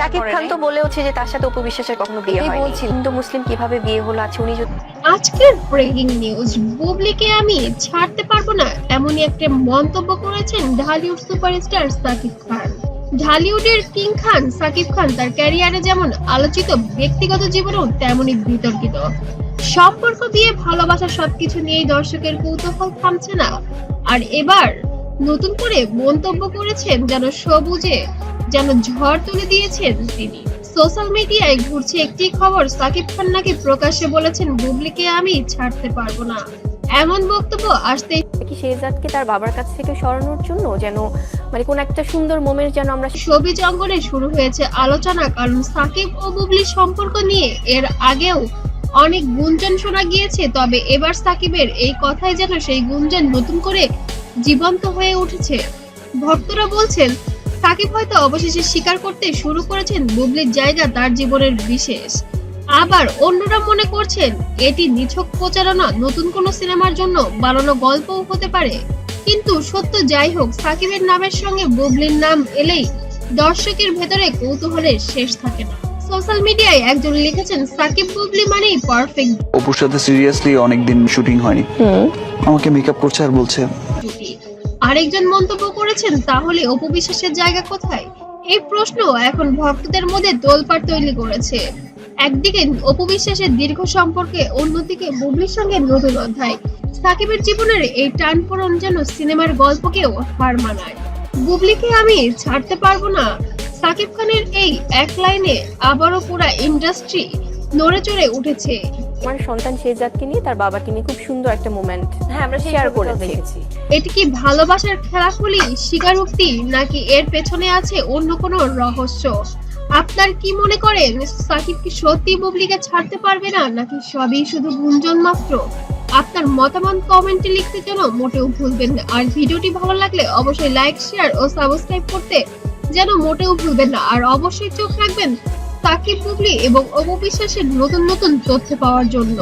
শাকিব খান তো বলেওছে যে তার সাথে কখনো বিয়ে হয় বলছি। হিন্দু মুসলিম কীভাবে বিয়ে হলো আছে উনি যদি আজকের ব্রেকিং নিউজ বুবলিকে আমি ছাড়তে পারব না এমনই একটা মন্তব্য করেছেন ঢালিউড সুপারস্টার সাকিব খান। ঢালিউডের কিং খান সাকিব খান তার ক্যারিয়ারে যেমন আলোচিত ব্যক্তিগত জীবনেও তেমনই বিতর্কিত। সম্পর্ক দিয়ে ভালোবাসা সবকিছু নিয়েই দর্শকের কৌতূহল থামছে না। আর এবার নতুন করে মন্তব্য করেছেন যেন সবুজে যেন ঝড় তুলে দিয়েছেন তিনি। সোশ্যাল মিডিয়ায় ঘুরছে একটি খবর সাকিব খান নাকি প্রকাশ্যে বলেছেন বুবলিকে আমি ছাড়তে পারব না। এমন বক্তব্য আসতে কি শেহজাদকে তার বাবার কাছ থেকে সরানোর জন্য যেন মানে কোন একটা সুন্দর মোমেন্ট যেন আমরা ছবি জঙ্গলে শুরু হয়েছে আলোচনা কারণ সাকিব ও বুবলির সম্পর্ক নিয়ে এর আগেও অনেক গুঞ্জন শোনা গিয়েছে। তবে এবার সাকিবের এই কথাই যেন সেই গুঞ্জন নতুন করে জীবন্ত হয়ে উঠেছে। ভক্তরা বলছেন সাকিব হয়তো অবশেষে স্বীকার করতে শুরু করেছেন বুবলির জায়গা তার জীবনের বিশেষ। আবার অন্যরা মনে করছেন এটি নিছক প্রচারণা নতুন কোনো সিনেমার জন্য বানানো গল্পও হতে পারে। কিন্তু সত্য যাই হোক সাকিবের নামের সঙ্গে বুবলির নাম এলেই দর্শকের ভেতরে কৌতূহলের শেষ থাকে না। সোশ্যাল মিডিয়ায় একজন লিখেছেন সাকিব বুবলি মানেই পারফেক্ট। অপুর সাথে সিরিয়াসলি অনেকদিন শুটিং হয়নি। আমাকে মেকআপ করছে আর বলছে আরেকজন মন্তব্য করেছেন, তাহলে অপু বিশ্বাসের জায়গা কোথায়? এই প্রশ্ন এখন ভক্তদের মধ্যে তোলপাড় তৈরি করেছে। একদিকে অপু বিশ্বাসের দীর্ঘ সম্পর্কে, অন্যদিকে বুবলির সঙ্গে নতুন অধ্যায়। সাকিবের জীবনের এই টানপোড়ন যেন সিনেমার গল্পকেও হার মানায়। বুবলিকে আমি ছাড়তে পারব না। সাকিব খানের এই এক লাইনে আবারও পুরা ইন্ডাস্ট্রি নড়ে চড়ে উঠেছে। আমার সন্তান শেহজাদকে নিয়ে, তার বাবাকে নিয়ে খুব সুন্দর একটা মোমেন্ট হ্যাঁ আমরা শেয়ার করে দেখেছি এটি কি ভালোবাসার খেলাখুলি স্বীকারোক্তি, নাকি এর পেছনে আছে অন্য কোনো রহস্য? আপনার কি মনে করেন সাকিব কি সত্যি বুবলিকে ছাড়তে পারবে না, নাকি সবই শুধু গুঞ্জন মাত্র? আপনার মতামত কমেন্টে লিখতে যেন মোটেও ভুলবেন না। আর ভিডিওটি ভালো লাগলে অবশ্যই লাইক, শেয়ার ও সাবস্ক্রাইব করতে যেন মোটেও ভুলবেন না। আর অবশ্যই চোখ রাখবেন সাকিব, বুবলি এবং অপু বিশ্বাসের নতুন নতুন তথ্য পাওয়ার জন্য।